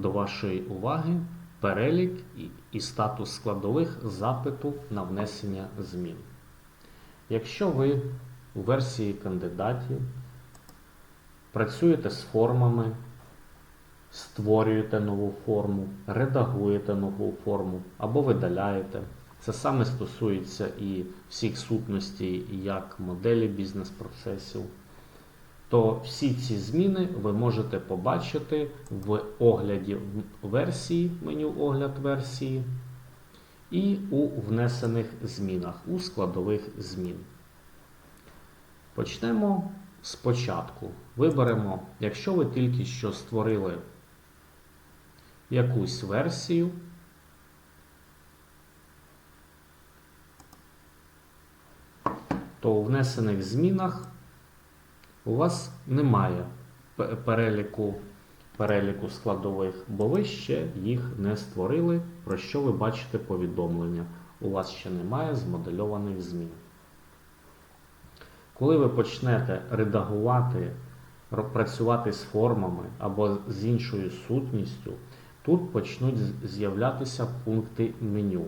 до вашої уваги перелік і- статус складових запиту на внесення змін. Якщо ви у версії кандидатів працюєте з формами, створюєте нову форму, редагуєте нову форму або видаляєте. Це саме стосується і всіх сутностей, як моделі бізнес-процесів. То всі ці зміни ви можете побачити в огляді версії, меню огляд версії, і у внесених змінах, у складових змін. Почнемо спочатку. Виберемо, якщо ви тільки що створили якусь версію, то у внесених змінах у вас немає переліку, переліку складових, бо ви ще їх не створили, про що ви бачите повідомлення. У вас ще немає змодельованих змін. Коли ви почнете редагувати, працювати з формами або з іншою сутністю, тут почнуть з'являтися пункти меню.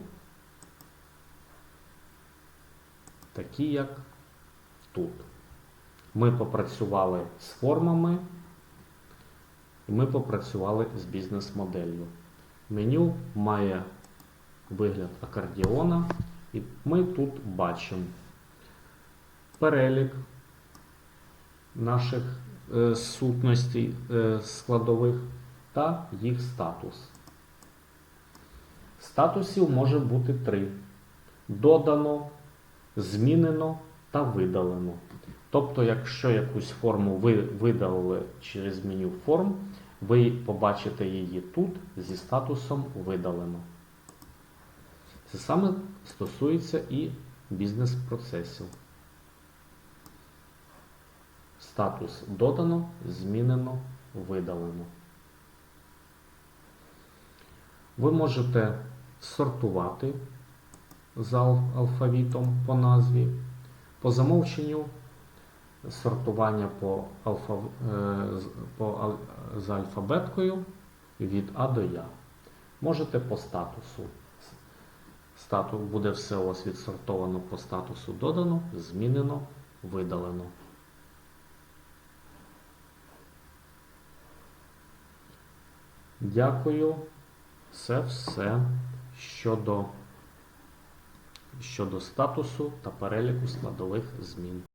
Такі як тут. Ми попрацювали з формами, і ми попрацювали з бізнес-моделлю. Меню має вигляд акордіона, і ми тут бачимо перелік наших е, сутностей складових та їх статус. Статусів може бути три: додано, змінено та видалено. Тобто, якщо якусь форму ви видалили через меню форм, ви побачите її тут зі статусом видалено. Це саме стосується і бізнес-процесів. Статус додано, змінено, видалено. Ви можете сортувати за алфавітом по назві, по замовченню сортування по алфа, е, з- по, за алфабеткою від А до Я. Можете по статусу. Статус буде все у вас відсортовано по статусу додано, змінено, видалено. Дякую. Це все щодо, щодо статусу та переліку складових змін.